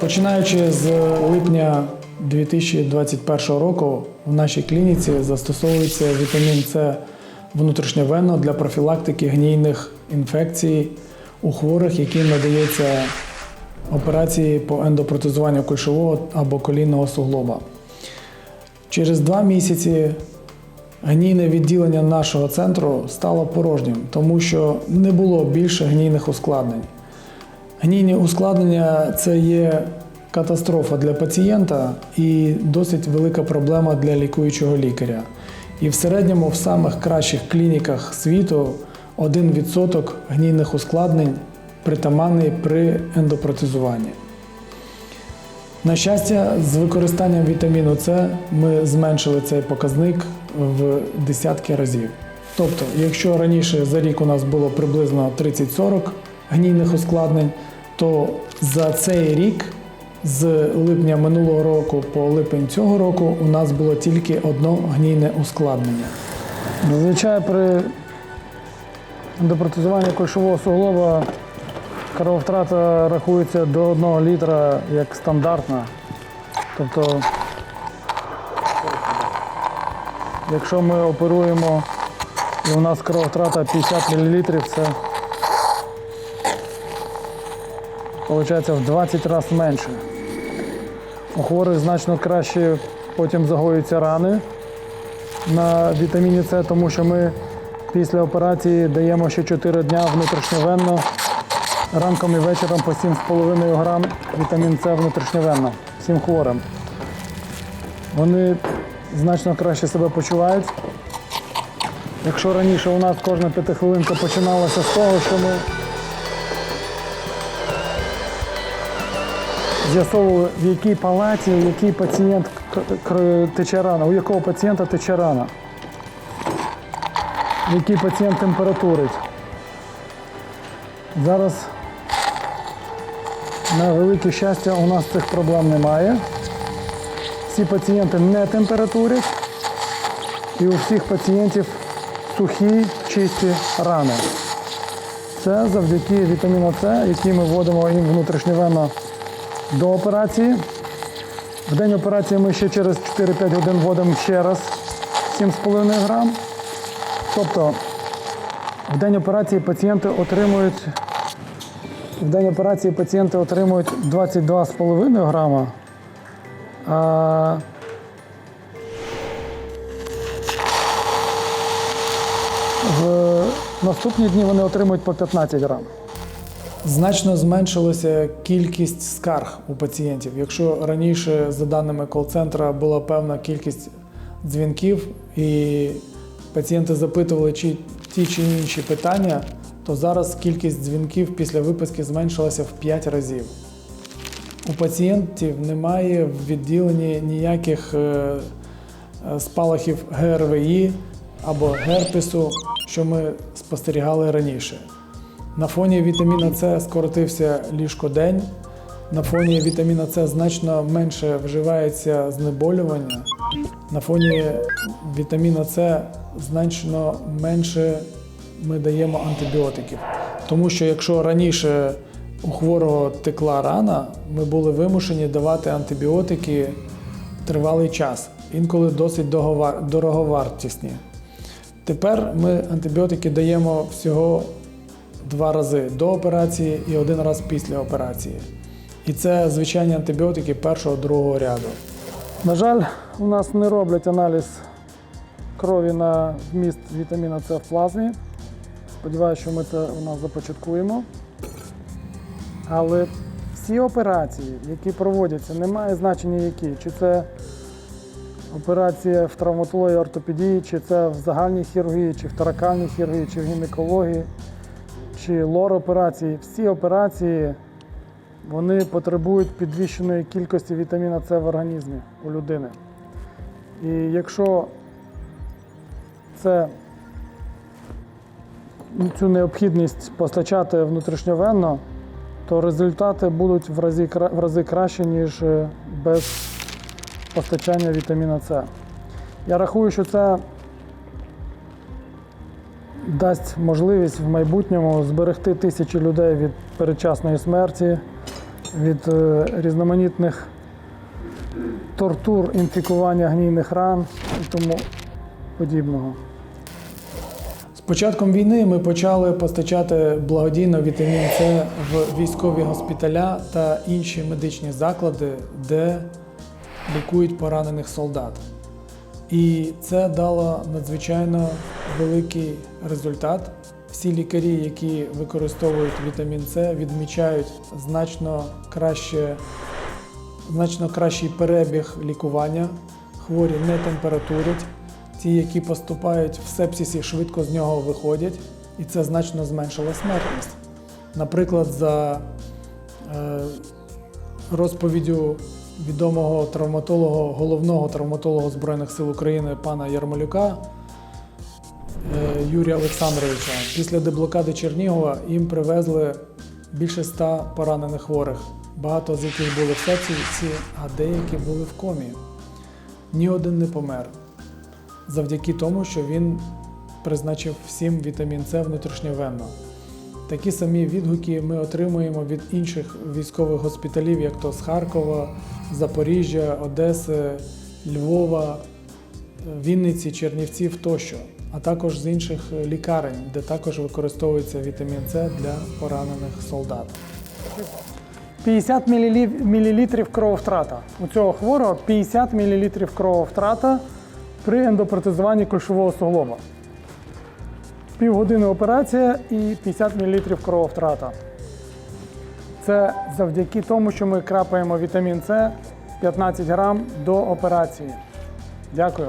Починаючи з липня 2021 року в нашій клініці застосовується вітамін С внутрішньовенно для профілактики гнійних інфекцій у хворих, яким надається операції по ендопротезуванню кульшового або колінного суглоба. Через два місяці гнійне відділення нашого центру стало порожнім, тому що не було більше гнійних ускладнень. Гнійні ускладнення це є катастрофа для пацієнта і досить велика проблема для лікуючого лікаря. І в середньому в самих кращих клініках світу 1% гнійних ускладнень притаманний при ендопротезуванні. На щастя, з використанням вітаміну С ми зменшили цей показник в десятки разів. Тобто, якщо раніше за рік у нас було приблизно 30-40 гнійних ускладнень, то за цей рік з липня минулого року по липень цього року у нас було тільки одно гнійне ускладнення. Зазвичай при ендопротезуванні кульшового суглоба крововтрата рахується до 1 літра як стандартна. Тобто, якщо ми оперуємо і у нас крововтрата 50 мл, це виходить в 20 разів менше. У хворих значно краще потім загоюються рани на вітаміні С, тому що ми після операції даємо ще 4 дня внутрішньовенно, ранком і вечором по 7,5 грам вітамін С внутрішньовенно всім хворим. Вони значно краще себе почувають. Якщо раніше у нас кожна п'ятихвилинка починалася з того, що ми з'ясовували, в якій палаті, який пацієнт тече рана, у якого пацієнта тече рана, який пацієнт температурить. Зараз, на велике щастя, у нас цих проблем немає. Всі пацієнти не температурять, і у всіх пацієнтів сухі, чисті рани. Це завдяки вітаміну С, який ми вводимо їм внутрішньовенно до операції. В день операції ми ще через 4-5 годин вводимо ще раз 7,5 грам. Тобто в день операції пацієнти отримують в день операції пацієнти отримують 22,5 грама. А в наступні дні вони отримують по 15 грам. Значно зменшилася кількість скарг у пацієнтів. Якщо раніше, за даними кол-центра, була певна кількість дзвінків, і пацієнти запитували чи ті чи інші питання, то зараз кількість дзвінків після виписки зменшилася в 5 разів. У пацієнтів немає в відділенні ніяких е, е, спалахів ГРВІ або герпесу, що ми спостерігали раніше. На фоні вітаміна С скоротився ліжкодень. На фоні вітаміна С значно менше вживається знеболювання. На фоні вітаміна С значно менше ми даємо антибіотиків. Тому що якщо раніше у хворого текла рана, ми були вимушені давати антибіотики тривалий час, інколи досить дороговартісні. Тепер ми антибіотики даємо всього два рази до операції і один раз після операції. І це звичайні антибіотики першого другого ряду. На жаль, у нас не роблять аналіз крові на вміст вітаміна С в плазмі. Сподіваюся, що ми це у нас започаткуємо. Але всі операції, які проводяться, немає значення які. Чи це операція в травматології ортопедії, чи це в загальній хірургії, чи в таракальній хірургії, чи в гінекології, чи лор-операції. Всі операції вони потребують підвищеної кількості вітаміна С в організмі у людини. І якщо це цю необхідність постачати внутрішньовенно, то результати будуть в рази, в рази краще, ніж е, без постачання вітаміна С. Я рахую, що це дасть можливість в майбутньому зберегти тисячі людей від передчасної смерті, від е, різноманітних тортур, інфікування гнійних ран і тому подібного. З початком війни ми почали постачати благодійно вітамін С в військові госпіталя та інші медичні заклади, де лікують поранених солдат. І це дало надзвичайно великий результат. Всі лікарі, які використовують вітамін С, відмічають значно краще, значно кращий перебіг лікування. Хворі не температурять. Ті, які поступають в сепсисі, швидко з нього виходять, і це значно зменшило смертність. Наприклад, за е, розповіддю відомого травматолога, головного травматолога Збройних сил України пана Ярмолюка е, Юрія Олександровича, після деблокади Чернігова їм привезли більше ста поранених хворих, багато з яких були в сепсисі, а деякі були в комі. Ні один не помер завдяки тому, що він призначив всім вітамін С внутрішньовенно. Такі самі відгуки ми отримуємо від інших військових госпіталів, як то з Харкова, Запоріжжя, Одеси, Львова, Вінниці, Чернівців тощо, а також з інших лікарень, де також використовується вітамін С для поранених солдат. 50 мл крововтрата. У цього хворого 50 мл крововтрата при ендопротезуванні кульшового суглоба. Півгодини операція і 50 мл крововтрата. Це завдяки тому, що ми крапаємо вітамін С 15 грам до операції. Дякую.